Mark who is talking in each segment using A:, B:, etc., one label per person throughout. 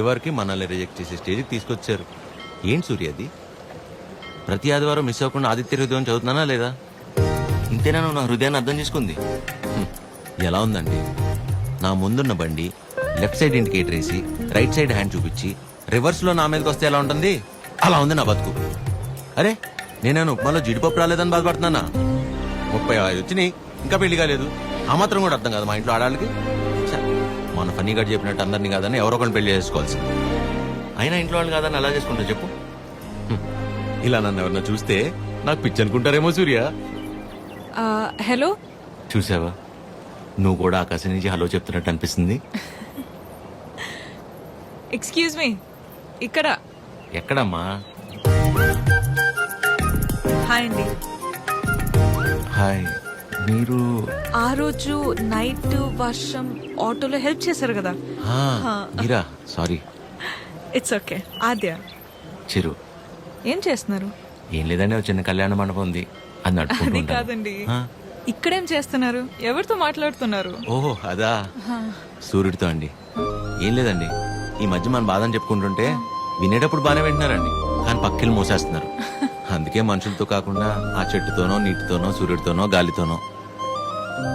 A: చివరికి మనల్ని రిజెక్ట్ చేసే స్టేజ్కి తీసుకొచ్చారు. ఏంటి సూర్య అది? ప్రతి ఆదివారం మిస్ అవ్వకుండా ఆదిత్య హృదయం చదువుతున్నానా లేదా? ఇంతేనా నువ్వు నా హృదయాన్ని అర్థం చేసుకుంది? హ్మ్. ఎలా ఉందండి? నా ముందున్న బండి లెఫ్ట్ సైడ్ ఇండికేటర్ వేసి రైట్ సైడ్ హ్యాండ్ చూపించి రివర్స్లో నా మీదకి వస్తే ఎలా ఉంటుంది? అలా ఉంది నా బతుకు. అరే నేనేను ఉప్మాలో జీడిపప్పు రాలేదని బాధపడుతున్నానా? ముప్పై ఐదు వచ్చినాయి ఇంకా పెళ్ళి కాలేదు. ఆ మాత్రం కూడా అర్థం కాదు మా ఇంట్లో ఆడాళ్ళకి. మన ఫనీ గడ్ చెప్పినట్టు అందరినీ కాదని ఎవరో ఒకరిని పెళ్ళి చేసుకోవాల్సి అయినా ఇంట్లో వాళ్ళు కాదని అలా చేసుకుంటా చెప్పు? హ్మ్. ఇలా నన్ను ఎవరన్నా చూస్తే నాకు పిచ్చి అనుకుంటారేమో సూర్య.
B: ఆ, హలో?
A: చూసావా? నువ్వు కూడా ఆకాశం నుంచి హలో చెప్తున్నట్టు అనిపిస్తుంది.
B: ఎక్స్క్యూజ్ మీ ఇక్కడ.
A: ఎక్కడమ్మా?
B: హాయ్ అండి.
A: హాయ్. మీరు
B: ఆ రోజు నైట్ వర్షం ఆటోలో హెల్ప్ చేశారు కదా.
A: మీరా? Sorry.
B: It's okay Aadya.
A: Chiru.
B: ఏం చేస్తున్నారు?
A: ఏం లేదండి ఒక చిన్న కళ్యాణ మండపం ఉంది. అది నడుపుకుంటూ.
B: కాదండి. ఇక్కడేం చేస్తున్నారు? ఎవరితో మాట్లాడుతున్నారు?
A: ఓహో అదా? సూర్యుడితో అండి. ఏం లేదండి. ఈ మధ్య మన బాధని చెప్పుకుంటుంటే వినేటప్పుడు బాగానే వింటున్నారండి. కానీ పక్కిలు మోసేస్తున్నారు. అందుకే మనుషులతో కాకుండా ఆ చెట్టుతోనో నీటితోనో సూర్యుడితోనో గాలితోనో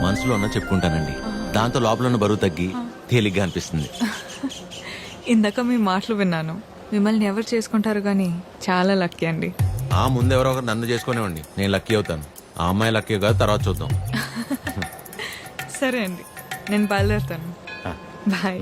A: మనసులో ఉన్న చెప్పుకుంటానండి. దాంతో లోపల ఉన్న బరువు తగ్గి తేలిగ్గా అనిపిస్తుంది.
B: ఇందాక మీ మాటలు విన్నాను. మిమ్మల్ని ఎవరు చేసుకుంటారు కానీ చాలా లక్కీ అండి.
A: ఆ ముందు ఎవరో ఒకరు నన్ను చేసుకునేవ్వండి. నేను లక్కీ అవుతాను. ఆ అమ్మాయి లక్కీ కాదు తర్వాత చూద్దాం.
B: సరే అండి. నేను బయలుదేరుతాను. బాయ్.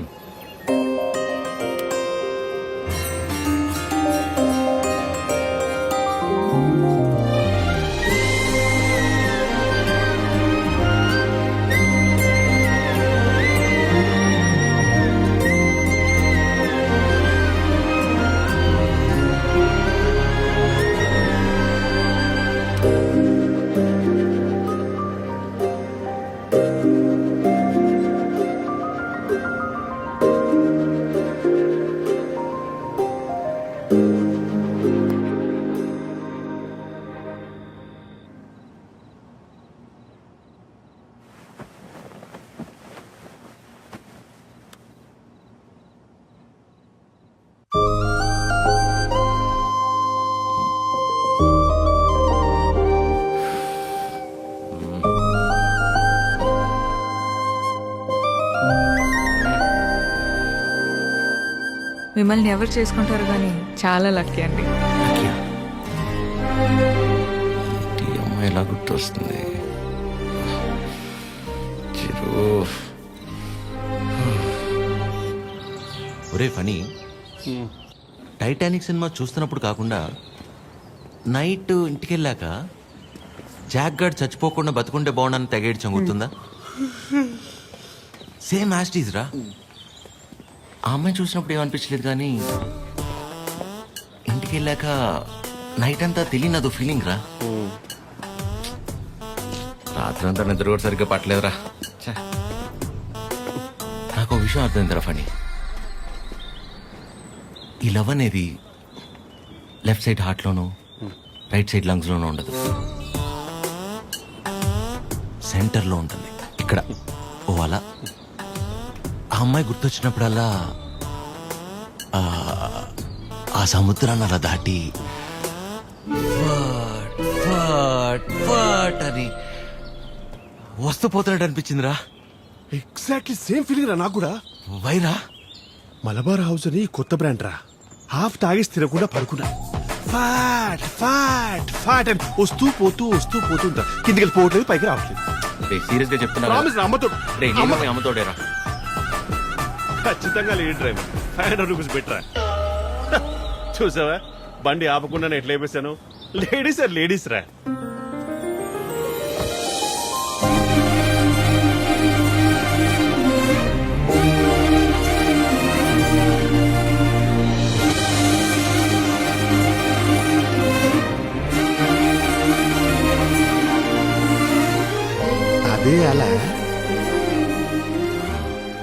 B: మిమ్మల్ని ఎవరు చేసుకుంటారు కానీ చాలా లక్కీ అండి.
A: ఈ అమ్మాయి ఎలా గుర్తొస్తుంది? చిరు. ఒరే ఫనీ. టైటానిక్ సినిమా చూస్తున్నప్పుడు కాకుండా నైట్ ఇంటికి వెళ్ళాక జాక్ గార్డ్ చచ్చిపోకుండా బతుకుంటే బాగుండని తెగేడ్చాం గుర్తుందా? సేమ్ యాస్టీజ్ రా. ఆ అమ్మాయి చూసినప్పుడు ఏమనిపించలేదు కానీ ఇంటికి వెళ్ళాక నైట్ అంతా తెలియని అదో ఫీలింగ్ రా. రాత్రి అంతా నిద్ర కూడా సరిగ్గా పట్టలేదురా. ఛే. నాకు ఒక విషయం అర్థమైందిరా ఫణి. ఈ లవ్ అనేది లెఫ్ట్ సైడ్ హార్ట్లోనూ రైట్ సైడ్ లంగ్స్లోనూ ఉండదు. సెంటర్లో ఉంటుంది. ఇక్కడ ఓ అలా. అమ్మాయి గుర్తొచ్చినప్పుడల్లా ఆ, ఆ సముద్రాన్ని అలా దాటి వాట్ వాట్ అని వస్తూ పోతున్నట్టు అనిపించిందిరా.
C: ఎగ్జాక్ట్లీ సేమ్ ఫీలింగ్ రా నాకు కూడా
A: వైరా
C: మలబార్ హౌస్ అని కొత్త బ్రాండ్ రా. హాఫ్ తాగేసి తినకుండా పడుకున్నా. ఫాట్ ఫాట్ ఫాట్ అని వస్తూ పోతూ వస్తూ పోతూ ఉంటా. కిందికి పోవట్లేదు పైకి రావట్లేదు.
A: సీరియస్గా చెప్తున్నా
C: ప్రామిస్ అమ్మతో
A: అమ్మతోడేరా.
C: ఖచ్చితంగా lady driver five hundred rupees పెట్టరా? చూసావా? బండి ఆపకుండా ఎట్లా వేసాను లేడీస్ ఆర్ లేడీస్ రా. అదే అలా.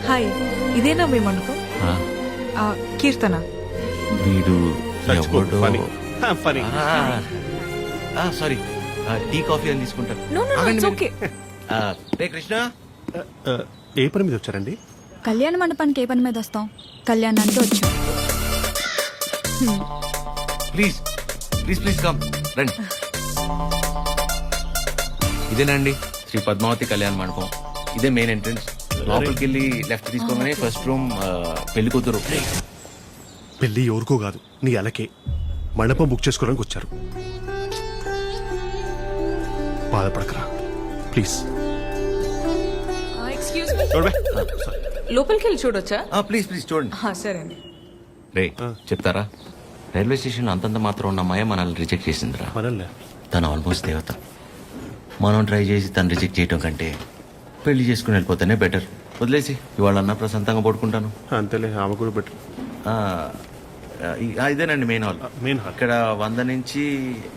B: హాయ్ ఇదేనా మీ మండపం
A: ఆ,
B: ఆ, కీర్తన.
A: వీడు ఎవడో
C: Phani. Phani.
A: Sorry. Tea coffee అని తీసుకుంటాను.
B: నో నో
A: ఆగండి
B: ఇట్స్
A: మీరు.
B: ఓకే.
A: ఆ, రే కృష్ణ.
C: ఏ పని మీద వచ్చారండి?
D: కళ్యాణ మండపానికి ఏ పని మీద వస్తాం? కళ్యాణానికి వచ్చాం.
A: Please please please come. రండి. ఇదేనండి శ్రీ పద్మావతి కళ్యాణ మండపం. ఇదే మెయిన్ ఎంట్రన్స్. లోపలికి వెళ్ళి లెఫ్ట్ తీసుకోగానే ఫస్ట్ రూమ్ పెళ్ళి కూతురు.
C: పెళ్ళి ఎవరికో కాదు నీ అలకే. మండపం బుక్ చేసుకోవడానికి వచ్చారు. బాధపడకరా ప్లీజ్.
B: Excuse me.
C: చూడబే
B: లోపలికి వెళ్ళి చూడొచ్చా?
A: ప్లీజ్ ప్లీజ్ చూడండి.
B: ఆ, సరే అండి.
A: రే చెప్తారా? రైల్వే స్టేషన్ అంతంత మాత్రం ఉన్న అమ్మాయి మనల్ని రిజెక్ట్ చేసిందిరా.
C: మనల్ని?
A: తను ఆల్మోస్ట్ దేవత. మనం ట్రై చేసి తను రిజెక్ట్ చేయటం కంటే పెళ్ళి చేసుకుని వెళ్ళిపోతేనే బెటర్ వదిలేసి ఇవాళ అన్న ప్రశాంతంగా పడుకుంటాను.
C: అంతేలే ఆమె కూడా బెటర్
A: ఇదేనండి మెయిన్ హాల్
C: మెయిన్ హాల్
A: ఇక్కడ వంద నుంచి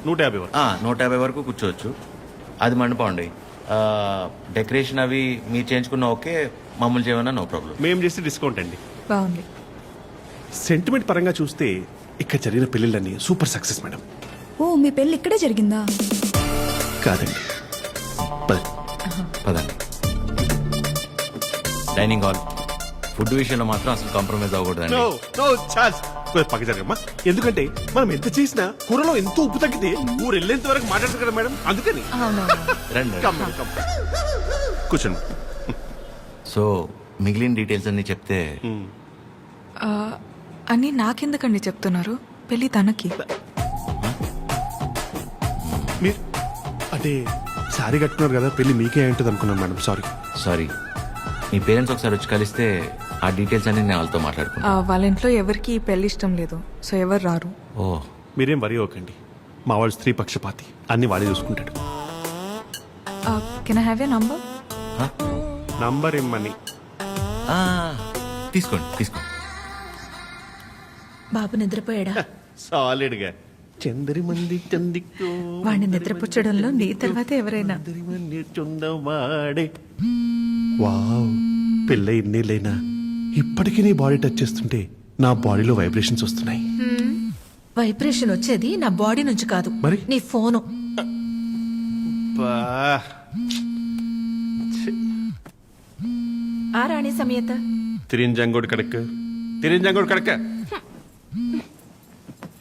C: నూట యాభై వరకు.
A: ఆ, నూట యాభై వరకు కూర్చోవచ్చు. అది మండపం అండి. డెకరేషన్ అవి మీరు చేయించుకున్న ఓకే మామూలు చేయమన్నా నో ప్రాబ్లం
C: మేము చేస్తే డిస్కౌంట్ అండి.
B: బాగుంది.
C: సెంటిమెంట్ పరంగా చూస్తే ఇక్కడ జరిగిన పెళ్ళిళ్ళన్నీ సూపర్ సక్సెస్ మేడం
D: ఓ మీ పెళ్ళి ఇక్కడే జరిగిందా?
C: కాదండి. పద.
A: పదండి. Dining hall. ఫుడ్ విషయంలో మాత్రం అసలు కాంప్రమైజ్ అవ్వకూడదండి.
C: ఛాన్స్. పక్క జరగమ్మా ఎందుకంటే మనం ఎంత చేసినా కూరలో ఎంతో ఉప్పు తగ్గితే ఊరు వెళ్ళేంత వరకు మాట్లాడతారు కదా మేడం అందుకని.
B: అవునవును.
A: రండి.
C: Come, madam, come. కూర్చోండి.
A: సో మిగిలిన డీటెయిల్స్ అన్ని చెప్తే
B: ఆ, అని నాకెందుకండి చెప్తున్నారు? పెళ్ళి తనకి.
C: మీరు అంటే సారీ కట్టుకున్నారు కదా పెళ్ళి మీకే ఉంటుంది అనుకున్నాను మేడం సారీ.
A: సారీ. మీ పేరెంట్స్ ఒకసారి వచ్చి కలిస్తే ఆ డీటెయిల్స్ అన్ని నేను వాళ్ళతో మాట్లాడుకున్నాను
B: ఆ, వాళ్ళ ఇంట్లో ఎవరికి ఈ పెళ్ళి ఇష్టం లేదు. సో ఎవరు రారు.
A: ఓ.
C: మీరేం వరి అవ్వకండి. మా వాళ్ళు స్త్రీ పక్షపాతి. అన్ని వాడే చూసుకుంటాడు.
B: Can I have a number?
C: Number ఇమ్మని.
A: ఆ, తీసుకోండి తీసుకోండి.
D: బాబు నిద్రపోయాడా?
C: సాలిడ్గా చందరి మంది చందికో
B: వాడిని నిద్రపుచ్చడంలో నీ తర్వాత ఎవరైనా.
C: వాడే వావ్. పెళ్ళ ఇన్నేళ్ళైనా ఇప్పటికీ నీ బాడీ టచ్ చేస్తుంటే నా బాడీలో వైబ్రేషన్స్ వస్తున్నాయి.
E: వైబ్రేషన్ వచ్చేది నా బాడీ నుంచి కాదు.
C: మరి?
E: నీ ఫోను. ఆ రాణి సమేత.
C: తిరింజంగోడు కడక తిరింజంగోడు కడక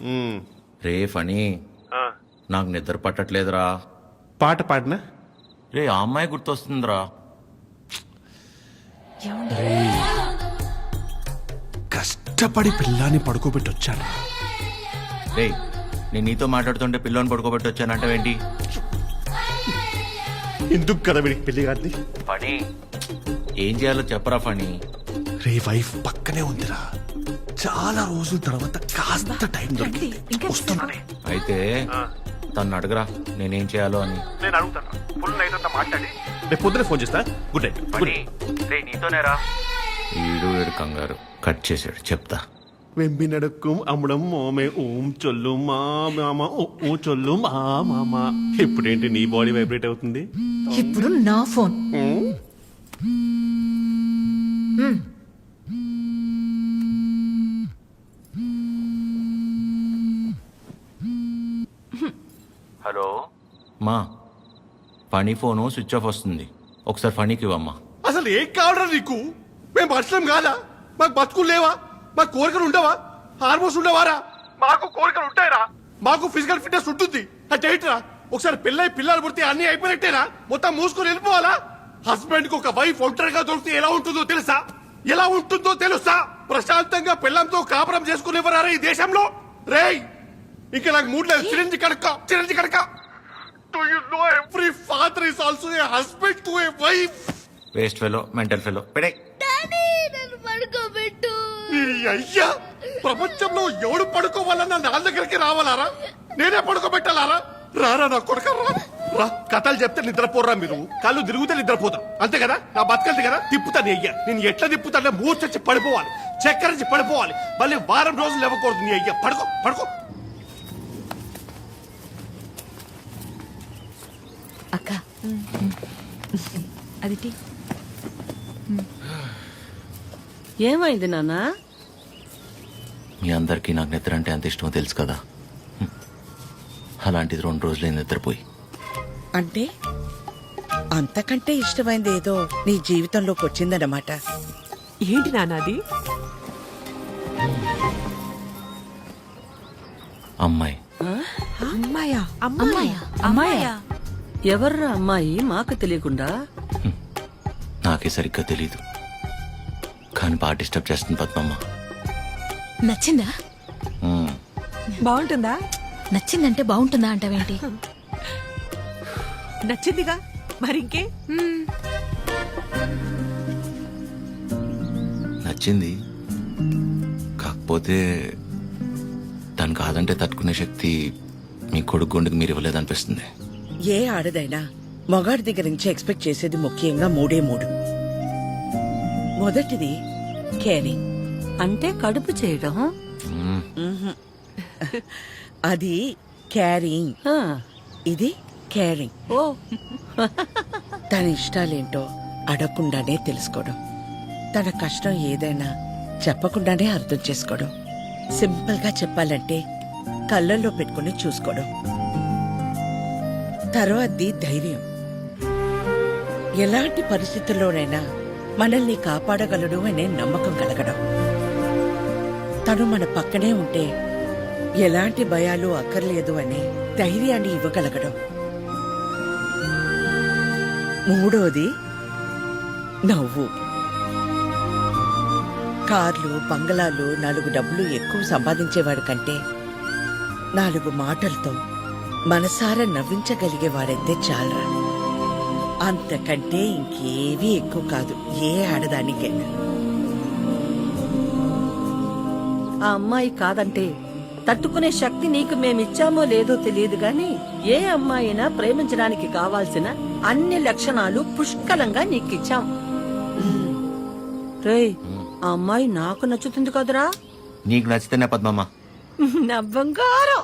C: మ్మ్.
A: రే ఫనీ నాకు నిద్ర పట్టట్లేదురా.
C: పాట పాడినా?
A: రే ఆ అమ్మాయి గుర్తొస్తుందిరా.
C: కష్టపడి పిల్లాన్ని పడుకోబెట్టి వచ్చాను
A: రే నేను నీతో మాట్లాడుతుంటే పిల్లని పడుకోబెట్టి వచ్చానంటావేంటి?
C: ఎందుకు కదా వీడికి పెళ్ళి కాదు
A: ఫనీ ఏం చేయాలో చెప్పరా ఫనీ
C: రే వైఫ్ పక్కనే ఉందిరా. చాలా రోజుల తర్వాత కాస్త టైం దొరికింది. వస్తున్నానే.
A: అయితే తను అడగరా నేనేం చేయాలో అని.
C: నేను అడుగుతాను. ఫుల్ నైట్ అంతా మాట్లాడి. రేపు పొద్దున ఫోన్ చేస్తా. Good night. గుడ్.
A: రే నీతోనేరా. ఈడు వీడు కంగారు. కట్ చేసాడు చెప్తా.
C: వెంబి నడక్కుం అమ్ముడం మోమే ఓం చొల్లు మా మామ ఓ ఓ చొల్లు మా మామ. ఇప్పుడేంటి నీ బాడీ వైబ్రేట్ అవుతుంది?
E: ఇప్పుడు నా ఫోన్.
A: హలో? మా ఫనీ ఫోను స్విచ్ ఆఫ్ వస్తుంది. ఒకసారి ఫనీకి ఇవ్వమ్మా.
C: అసలు ఏం కావడం నీకు? మేము మనుషులం కాదా? మాకు బతుకులు లేవా? మాకు కోరికలు ఉండవా? హార్మోన్స్ ఉండవారా? మాకు కోరికలు ఉంటాయిరా. మాకు ఫిజికల్ ఫిట్నెస్ ఉంటుంది. అంటే ఏంటిరా? ఒకసారి పిల్లై పిల్లలు పుడితే అన్ని అయిపోయినట్టేనా? మొత్తం మూసుకొని వెళ్ళిపోవాలా? హస్బెండ్కి ఒక వైఫ్ ఒంటరిగా దొరికితే ఎలా ఉంటుందో తెలుసా? ఎలా ఉంటుందో తెలుసా? ప్రశాంతంగా పిల్లంతో కాపురం చేసుకునేవరారా ఈ దేశంలో? రేయ్! ఇంకా నాకు మూడు లేదు. చిరంజి కడక చిరంజి కడక do you know every father is also a husband to a wife
A: waste fellow mental fellow పెడే
C: అయ్యా ప్రపంచంలో ఎవడు పడుకోవాలన్నా నా దగ్గరికి రావాలారా? నేనే పడుకోబెట్టాలారా? రారా నా కొడుక రా. కథలు చెప్తే నిద్రపోరా మీరు. కళ్ళు తిరుగుతే నిద్రపోతా. అంతే కదా? నా బతకల్ది కదా? తిప్పుతాను అయ్యా. నేను ఎట్లా తిప్పుతానే మూర్చొచ్చి పడిపోవాలి. చక్కరించి పడిపోవాలి. మళ్ళీ వారం రోజులు ఇవ్వకూడదు నీ అయ్యా. పడుకో పడుకో.
E: అక్క.
B: అది
F: ఏమైంది నాన్నా?
A: మీ అందరికీ నాకు నిద్ర అంటే అంత ఇష్టమో తెలుసు కదా. అలాంటిది రెండు రోజులే నిద్రపోయి.
F: అంటే? అంతకంటే ఇష్టమైంది ఏదో నీ జీవితంలోకి వచ్చిందన్నమాట.
G: ఏంటి నాన్నది అమ్మాయా.
D: అమ్మాయా?
F: ఎవర్రా అమ్మాయి? మాకు తెలియకుండా?
A: నాకే సరిగ్గా తెలీదు. కానీ బాగా డిస్టర్బ్ చేస్తుంది పద్మమ్మ
G: నచ్చిందా?
H: బాగుంటుందా?
G: నచ్చిందంటే బాగుంటుందా అంటావేంటి?
H: నచ్చిందిగా? మరింకే
A: నచ్చింది. కాకపోతే తను కాదంటే తట్టుకునే శక్తి మీ కొడుకు గుండెకి మీరు ఇవ్వలేదనిపిస్తుంది.
F: ఏ ఆడదైనా మగాడి దగ్గర నుంచి ఎక్స్పెక్ట్ చేసేది ముఖ్యంగా మూడే మూడు. మొదటిది కేరింగ్.
I: అంటే కడుపు చేయడం?
F: అది క్యారింగ్.
I: ఆ,
F: ఇది కేరింగ్
I: ఓ.
F: తన ఇష్టాలేంటో అడగకుండానే తెలుసుకోవడం. తన కష్టం ఏదైనా చెప్పకుండానే అర్థం చేసుకోవడం. సింపుల్గా చెప్పాలంటే కళ్ళల్లో పెట్టుకుని చూసుకోవడం. తర్వాతది ధైర్యం. ఎలాంటి పరిస్థితుల్లోనైనా మనల్ని కాపాడగలడు అనే నమ్మకం కలగడం. తను మన పక్కనే ఉంటే ఎలాంటి భయాలు అక్కర్లేదు అనే ధైర్యాన్ని ఇవ్వగలగడం. మూడోది నవ్వు. కార్లు బంగళాలు నాలుగు డబ్బులు ఎక్కువ సంపాదించేవాడు కంటే నాలుగు మాటలతో మనసారా నవ్వించగలిగేవాడైతే చాలరా. అంతకంటే ఇంకేవీ ఎక్కువ కాదు ఏ ఆడదానికైనా.
I: ఆ అమ్మాయి కాదంటే తట్టుకునే శక్తి నీకు మేమిచ్చామో లేదో తెలియదు గాని ఏ అమ్మాయినా ప్రేమించడానికి కావాల్సిన అన్ని లక్షణాలు పుష్కలంగా నీకిచ్చాం. రేయ్ ఆ అమ్మాయి నాకు నచ్చుతుంది కదరా?
A: నీకు నచ్చితేనే పద్మమ్మ.
I: నా బంగారం.